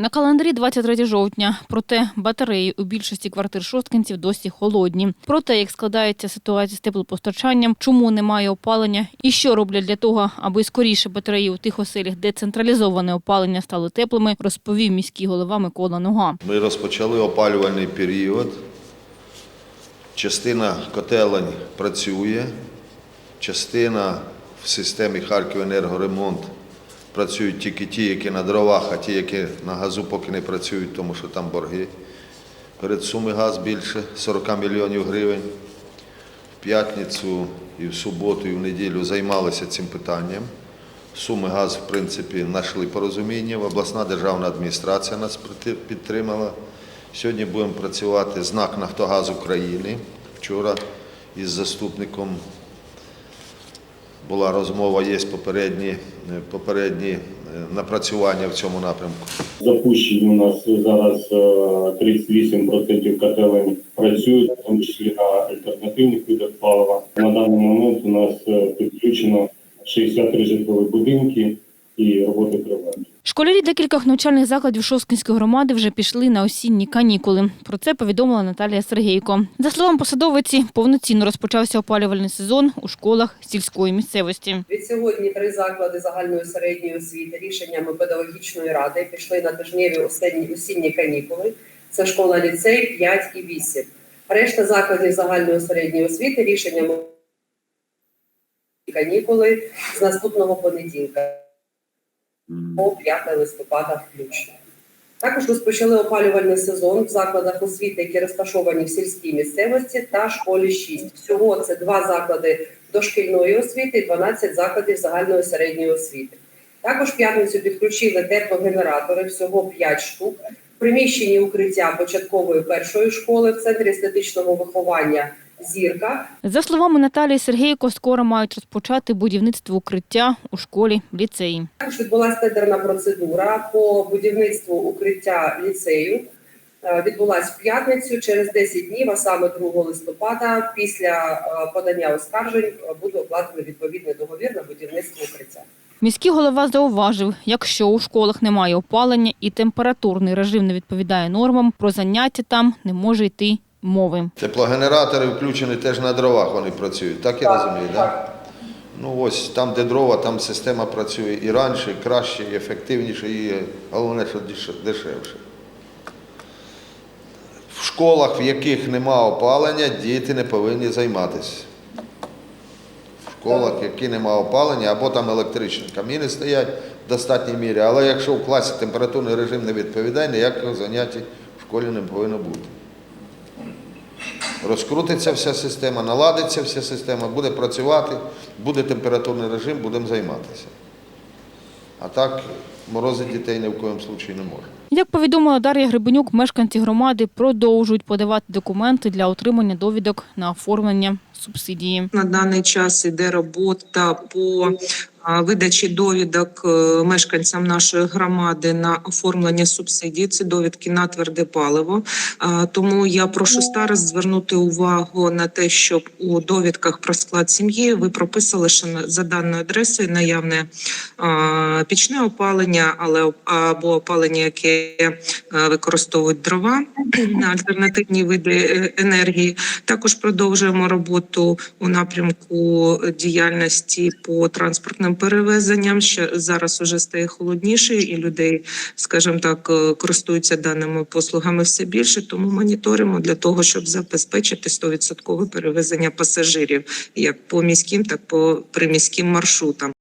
На календарі 23 жовтня. Проте батареї у більшості квартир шосткинців досі холодні. Про те, як складається ситуація з теплопостачанням, чому немає опалення і що роблять для того, аби скоріше батареї у тих оселях, де централізоване опалення стали теплими, розповів міський голова Микола Нога. Ми розпочали опалювальний період. Частина котелень працює, частина в системі Харківенергоремонт працюють тільки ті, які на дровах, а ті, які на газу поки не працюють, тому що там борги. Перед суми газ більше 40 мільйонів гривень. В п'ятницю і в суботу, і в неділю займалися цим питанням. Суми газ, в принципі, знайшли порозуміння. Обласна державна адміністрація нас підтримала. Сьогодні будемо працювати з НАК Нафтогаз України. Вчора із заступником була розмова, є попередні, е, попередні е, напрацювання в цьому напрямку. Запущені у нас зараз е, 38% котелень працюють, в тому числі на альтернативних видах палива. На даний момент у нас е, підключено 63 житлові будинки і роботи тривають. Школярі декількох навчальних закладів Шосткинської громади вже пішли на осінні канікули. Про це повідомила Наталія Сергійко. За словами посадовиці, повноцінно розпочався опалювальний сезон у школах сільської місцевості. Від сьогодні три заклади загальної середньої освіти рішеннями педагогічної ради пішли на тижневі осінні, канікули. Це школа ліцей 5 і 8. Решта закладів загальної середньої освіти рішеннями канікули з наступного понеділка по 5 листопада включно. Також розпочали опалювальний сезон в закладах освіти, які розташовані в сільській місцевості та школі 6. Всього це два заклади дошкільної освіти і 12 закладів загальної середньої освіти. Також п'ятницю підключили теплогенератори, всього 5 штук. В приміщенні укриття початкової першої школи в центрі естетичного виховання Зірка За словами Наталії Сергійко, скоро мають розпочати будівництво укриття у школі ліцеї. Також відбулася тендерна процедура по будівництву укриття ліцею. Е, Відбулась в п'ятницю через 10 днів, а саме 2 листопада, після е, подання оскаржень е, буде укладений відповідний договір на будівництво укриття. Міський голова зауважив, якщо у школах немає опалення і температурний режим не відповідає нормам, про заняття там не може йти мови. Теплогенератори включені теж на дровах, вони працюють. Так я розумію, так? Да? Ну ось там, де дрова, там система працює і раніше, і краще, і ефективніше, і головне, що дешевше. В школах, в яких нема опалення, діти не повинні займатися. В школах, які нема опалення, або там електричні каміни стоять в достатній мірі, але якщо в класі температурний режим не відповідає, ніякого заняття в школі не повинно бути. Розкрутиться вся система, наладиться вся система, буде працювати, буде температурний режим, будемо займатися. А так морозити дітей ні в коєму случаї не можна. Як повідомила Дар'я Гребенюк, мешканці громади продовжують подавати документи для отримання довідок на оформлення субсидії. На даний час іде робота по видачі довідок е, мешканцям нашої громади на оформлення субсидій. Це довідки на тверде паливо. Тому я прошу старост звернути увагу на те, щоб у довідках про склад сім'ї ви прописали, що за даною адресою наявне пічне опалення, але або опалення, яке е, використовують дрова на альтернативні види е, енергії. Також продовжуємо роботу у напрямку діяльності по транспортним перевезенням. Ще зараз уже стає холодніше, і людей, скажімо так, е, користуються даними послугами все більше. Тому моніторимо для того, щоб забезпечити 100% перевезення пасажирів як по міським, так по приміським маршрутам.